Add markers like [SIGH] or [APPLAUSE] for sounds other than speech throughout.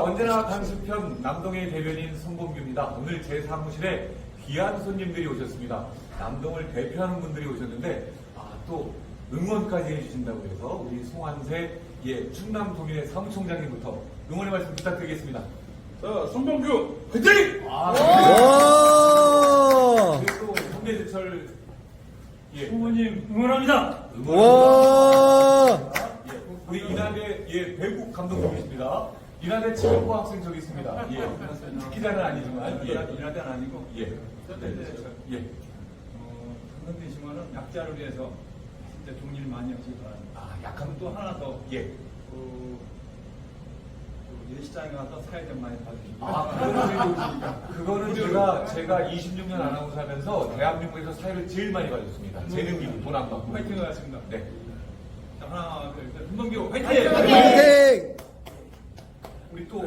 언제나 당수편 남동의 대변인 송범규입니다. 오늘 제 사무실에 귀한 손님들이 오셨습니다. 남동을 대표하는 분들이 오셨는데 아, 또 응원까지 해주신다고 해서 우리 송한세 예, 충남도민의 사무총장님부터 응원의 말씀 부탁드리겠습니다. 자, 송범규 화이팅! 아, 와! 그리고 또 선대제철 예, 부모님 응원합니다. 와! 예, 우리 이나대 예, 배국 감독님이십니다. 이나대 체육부 학생 저기 있습니다. 예, 기자는 아니지만 예, 이나대는 아니고 예, 선대제철. 예. 어, 당선되시면은 약자를 위해서 진짜 좋은 일 많이 하시기 바랍니다. 아, 약한 또 하나 더 예. 그, 그 예시장에 가서 사회 좀 많이 봐주시고. 아, 그거는, 그거는 제가, 제가 26년 아나운서 하면서 대한민국에서 사회를 제일 많이 가졌습니다. 재능이 돈안 받고. 화이팅 하겠습니다. 네. 자, 하나, 둘, 셋. 화이팅! 화이팅! 우리 또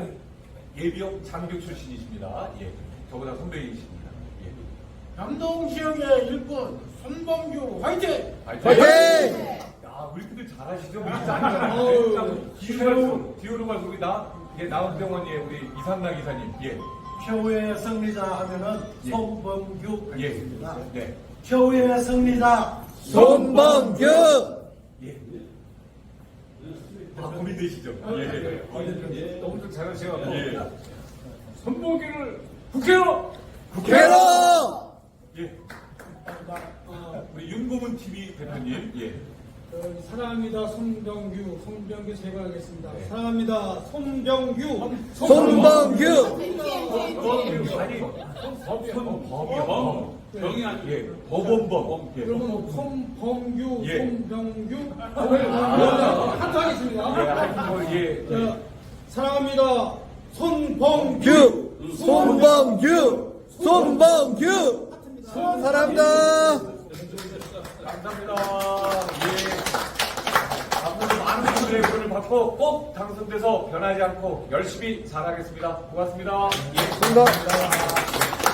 예비역 장교 출신이십니다. 예. 저보다 선배이십니다. 예. 남동시역의 일꾼 손범규 화이팅! 화이팅! 화이팅! 야, 우리 분들 잘하시죠? 우리 짱이잖아요. 뒤로, 뒤로 가서 우리 나, 예, 나원병원의 우리 이상락 기사님. 예. 표의 승리자 하면은 예. 손범규 예. 하겠습니다. 네. 표의 승리자 손범규! 예. 아, 고민되시죠? 예. 예. 너무 좀 잘하셔가지고. 예. 손범규를 국회로! 괴로! 예. 우리 윤고문 TV 대표님. 예. 어, 사랑합니다 손병규 손병규 제가 하겠습니다 네. 사랑합니다 손병규 손범규! 아니, 손범이요. 병이 아니고. 예. 법원범. 예. 여러분 손범규 예. 손병규 하트 [LAUGHS] 하겠습니다 예, 뭐, 예. 자, 사랑합니다 손범규 규! 손범규! 손범규! 사랑합니다! 감사합니다. 예. 앞으로 많은 분들의 응원을 받고 꼭 당선돼서 변하지 않고 열심히 잘하겠습니다. 고맙습니다. 예. 고맙습니다.